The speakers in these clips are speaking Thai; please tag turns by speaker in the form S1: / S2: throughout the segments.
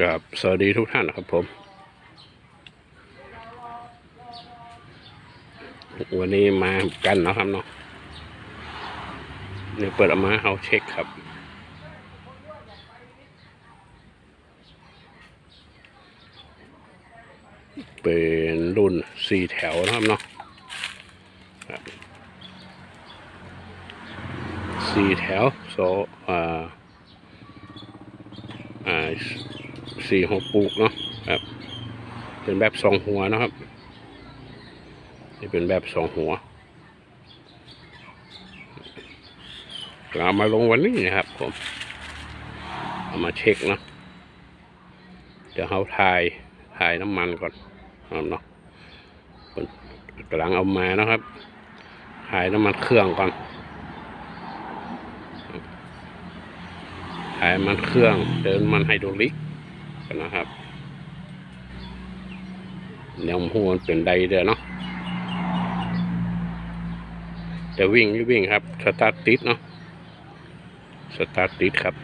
S1: ครับสวัสดีทุกท่านครับผม วันนี้มากันนะครับเนาะเนี่ยเปิดออกมาเอาเช็คครับ เป็นรุ่นสี่แถวนะครับเนาะสี่แถวโซอ่าอ่า สี่หัวปลูกเนาะครับ เป็นแบบสองหัวนะครับ นี่เป็นแบบสองหัวเอามาลงวันนี้นะครับผม เอามาเช็คเนาะเดี๋ยวเขาถ่ายถ่ายน้ำมันก่อนเอาเนาะกำลังเอามานะครับถ่ายน้ำมันเครื่องก่อนถ่ายมันเครื่อง เดินมันไฮดรอลิก นะครับแนวหัวมันเป็นไดเด้อเนาะจะวิ่งไม่วิ่งครับ สตาร์ทติดเนาะ สตาร์ทติดครับ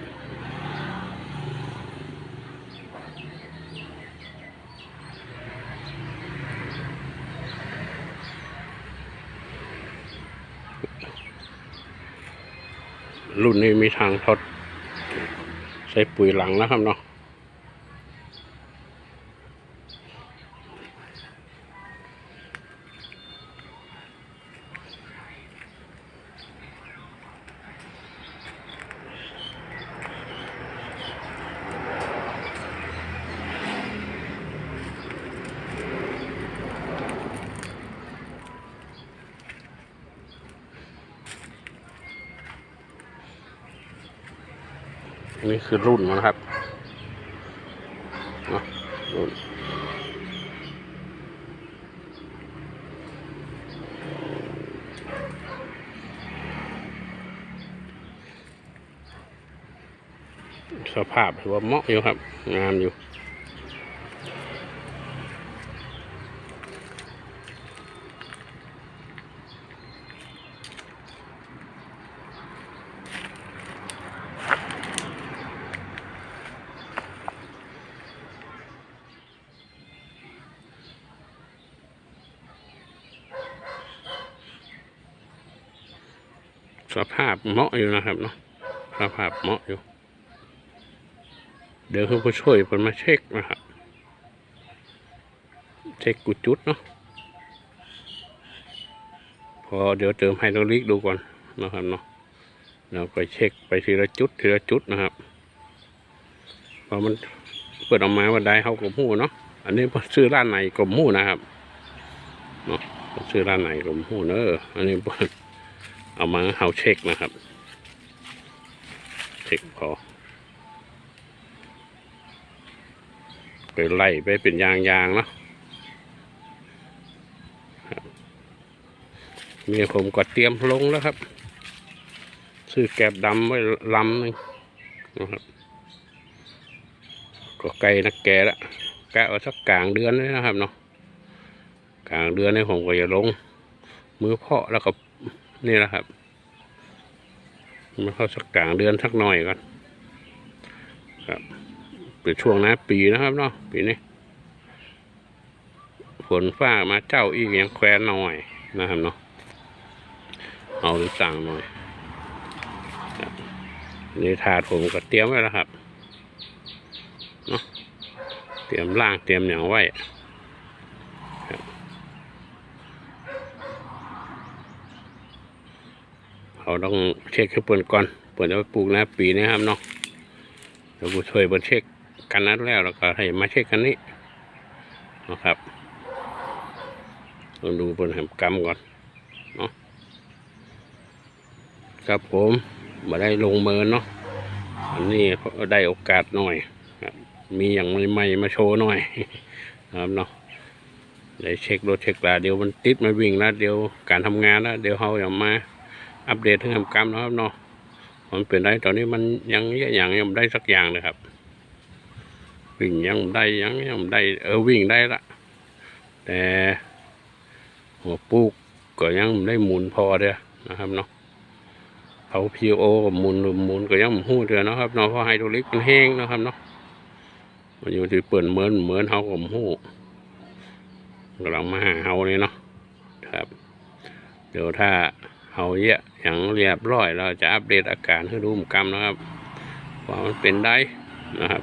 S1: รุ่นนี้มีทางทด ใส่ปุ๋ยหลังนะครับเนาะ นี่คือรุ่นนะครับรุ่นสภาพถือว่าเหมาะอยู่ครับ งามอยู่ สภาพเหมาะอยู่นะครับเนาะสภาพเหมาะอยู่ เดี๋ยวคุณผู้ช่วยผมมาเช็คนะครับ เช็คกุจุดเนาะพอเดี๋ยวเติมไฮดรอลิกดูก่อนนะครับเนาะเราไปเช็คไปทีละจุดทีละจุดนะครับพอมันเปิดออกมาว่าไดเขากลมหูเนาะอันนี้ผมซื้อร้านไหนกลมหูนะครับเนาะซื้อร้านไหนกลมหูเนอะอันนี้ เอามาเอาเช็คนะครับ เช็คพอไปไล่ไปเป็นยางยางๆเนาะเมียผมก็เตรียมลงแล้วครับ ซื้อแกบดำไว้ลำนึงนะครับ ก็ไกลนักแกละกะเอาสักกลางเดือนเลยนะครับเนาะกลางเดือนนี่ผมก็จะลง มือเพาะแล้วก็ นี่แหละครับ มาเข้าสักกลางเดือนสักหน่อยก่อนครับเป็นช่วงน้าปีนะครับเนาะปีนี้ฝนฟ้ามาเจ้าอีกยังแควนหน่อยนะครับเนาะเอาหรือสั่งหน่อยนี่ถาดผมก็เตรียมไว้แล้วครับเนาะเตรียมล่างเตรียมอย่างไว้ เขาต้องเช็คให้เปิดก่อนเปิดจะปปลูกนะปีนี้ครับเนาะเดี๋ยวผู้ช่วยเปิดเช็คกันนั้นแล้วแล้วก็ให้มาเช็คกันนี้นะครับต้องดูบนแหมกรรมก่อนเนาะครับผมมาได้ลงเมินเนาะอันนี้ได้โอกาสหน่อยมีอย่างใหม่ๆมาโชว์หน่อยนะครับเนาะได้เช็ครถเช็คลาเดี๋ยวมันติดมาวิ่งแล้วเดี๋ยวการทำงานแล้วเดี๋ยวเขาอย่ามา อัปเดตถึงกรรมนะครับเนาะมันเป็นไรตอนนี้มันยังเยอะอย่างยังไม่ได้สักอย่างเลยครับ วิ่งยังไม่ได้ยังยังไม่ได้เออวิ่งได้ละแต่หัวปูกก็ยังไม่ได้หมุนพอเด้อนะครับเนาะเขาพีโอกับหมุนหรือหมุนก็ยังหู้เด้อนะครับเนาะเพราะไฮโดรลิกมันแห้งนะครับเนาะมันอยู่ที่เปิ่นเหมือนเหมือนเฮาผมหูกำลังมาหาเฮานี่เนาะครับ เดี๋ยวถ้า เฮาเยอะอย่างเรียบร้อย เราจะอัปเดตอาการให้รู้หมกรรมนะครับว่ามันเป็นได้นะครับ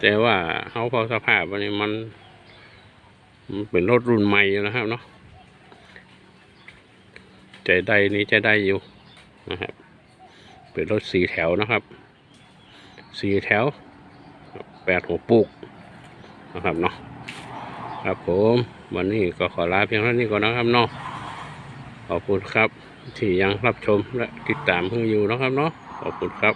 S1: แต่ว่าเฮาพอสภาพวันนี้มันมันเป็นรถรุ่นใหม่อยู่นะครับเนาะใจได้นี้ใจได้อยู่นะครับ เป็นรถสี่แถวนะครับสี่แถวแปดหัวปุกนะครับเนาะครับผม วันนี้ก็ขอลาเพียงเท่านี้ก่อนนะครับเนาะ ขอบคุณครับ ที่ยังรับชมและติดตามเพื่ออยู่นะครับเนาะขอบคุณครับ